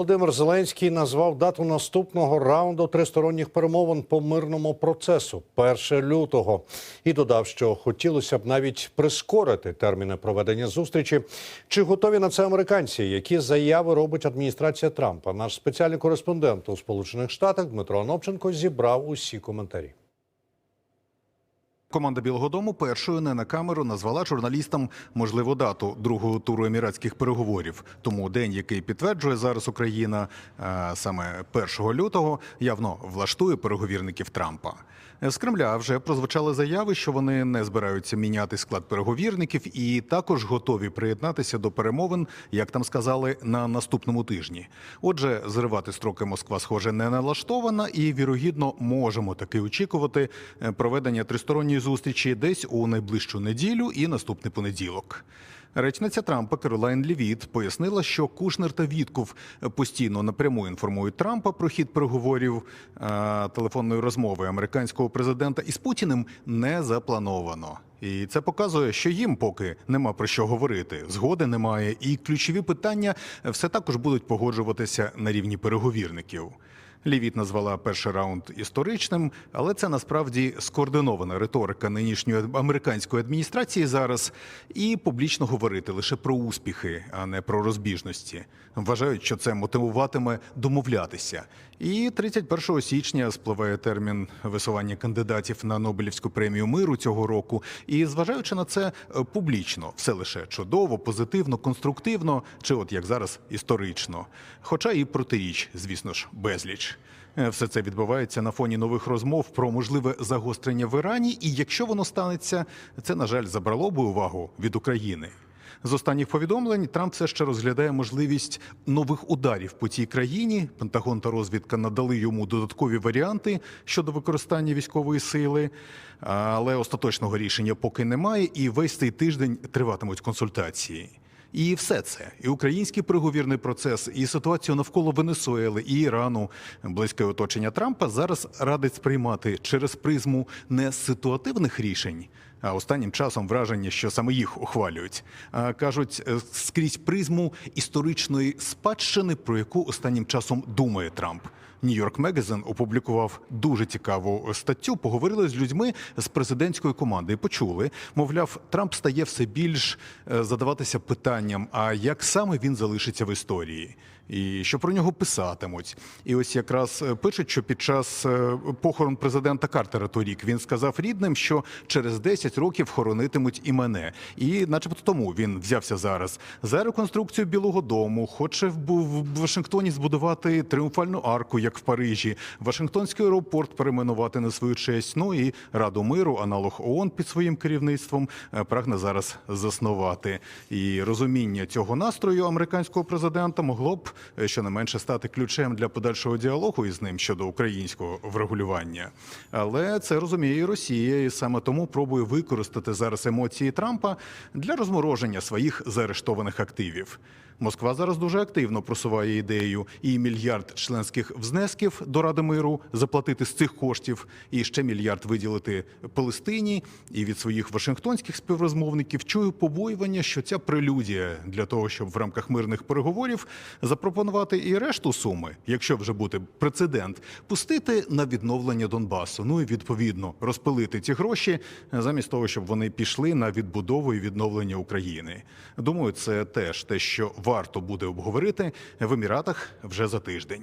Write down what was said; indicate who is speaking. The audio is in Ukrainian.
Speaker 1: Володимир Зеленський назвав дату наступного раунду тристоронніх перемовин по мирному процесу 1 лютого і додав, що хотілося б навіть прискорити терміни проведення зустрічі. Чи готові на це американці? Які заяви робить адміністрація Трампа? Наш спеціальний кореспондент у Сполучених Штатах Дмитро Анопченко зібрав усі коментарі.
Speaker 2: Команда Білого Дому першою не на камеру назвала журналістам можливу дату другого туру еміратських переговорів. Тому день, який підтверджує зараз Україна, е, саме 1 лютого, явно влаштує переговірників Трампа. З Кремля вже прозвучали заяви, що вони не збираються міняти склад переговірників і також готові приєднатися до перемовин, як там сказали, на наступному тижні. Отже, зривати строки Москва, схоже, не налаштована, і вірогідно можемо таки очікувати е, проведення тристоронньої зустрічі десь у найближчу неділю і наступний понеділок. Речниця Трампа Керолайн Лівіт пояснила, що Кушнер та Вітков постійно напряму інформують Трампа про хід переговорів а, телефонної розмови американського президента із Путіним не заплановано. І це показує, що їм поки нема про що говорити. Згоди немає, і ключові питання все також будуть погоджуватися на рівні переговірників. Лівіт назвала перший раунд історичним, але це насправді скоординована риторика нинішньої американської адміністрації зараз і публічно говорити лише про успіхи, а не про розбіжності. Вважають, що це мотивуватиме домовлятися. І 31 січня спливає термін висування кандидатів на Нобелівську премію миру цього року. І зважаючи на це публічно, все лише чудово, позитивно, конструктивно, чи от як зараз історично. Хоча і протиріч, звісно ж, безліч. Е, Все це відбувається на фоні нових розмов про можливе загострення в Ірані. І якщо воно станеться, це на жаль забрало би увагу від України. З останніх повідомлень Трамп все ще розглядає можливість нових ударів по цій країні. Пентагон та розвідка надали йому додаткові варіанти щодо використання військової сили, але остаточного рішення поки немає. І весь цей тиждень триватимуть консультації. І все це, і український переговірний процес, і ситуацію навколо Венесуели і Ірану, близьке оточення Трампа зараз радить сприймати через призму не ситуативних рішень, а останнім часом враження, що саме їх ухвалюють, а кажуть е, скрізь призму історичної спадщини, про яку останнім часом думає Трамп. Нью-Йорк Мегазин опублікував дуже цікаву статтю. Поговорили з людьми з президентської команди і почули, мовляв, Трамп стає все більш е, задаватися питанням: а як саме він залишиться в історії? І що про нього писатимуть, і ось якраз е, пишуть, що під час е, похорон президента Картера торік він сказав рідним, що через 10 років хоронитимуть і мене. І, начебто, тому він взявся зараз за реконструкцію Білого Дому. Хоче в Вашингтоні збудувати тріумфальну арку, як в Парижі, Вашингтонський аеропорт перейменувати на свою честь. Ну і Раду миру, аналог ООН під своїм керівництвом е, прагне зараз заснувати. І розуміння цього настрою американського президента могло б е, щонайменше стати ключем для подальшого діалогу із ним щодо українського врегулювання. Але це розуміє і Росія, і саме тому пробує використати зараз емоції Трампа для розмороження своїх заарештованих активів. Москва зараз дуже активно просуває ідею і мільярд членських взнесків до Ради миру заплатити з цих коштів, і ще мільярд виділити Палестині. І від своїх вашингтонських співрозмовників чую побоювання, що ця прелюдія для того, щоб в рамках мирних переговорів запропонувати і решту суми, якщо вже буде прецедент, пустити на відновлення Донбасу. Ну і відповідно розпилити ці гроші замість того, щоб вони пішли на відбудову і відновлення України. Думаю, це теж те, що варто буде обговорити в Еміратах вже за тиждень.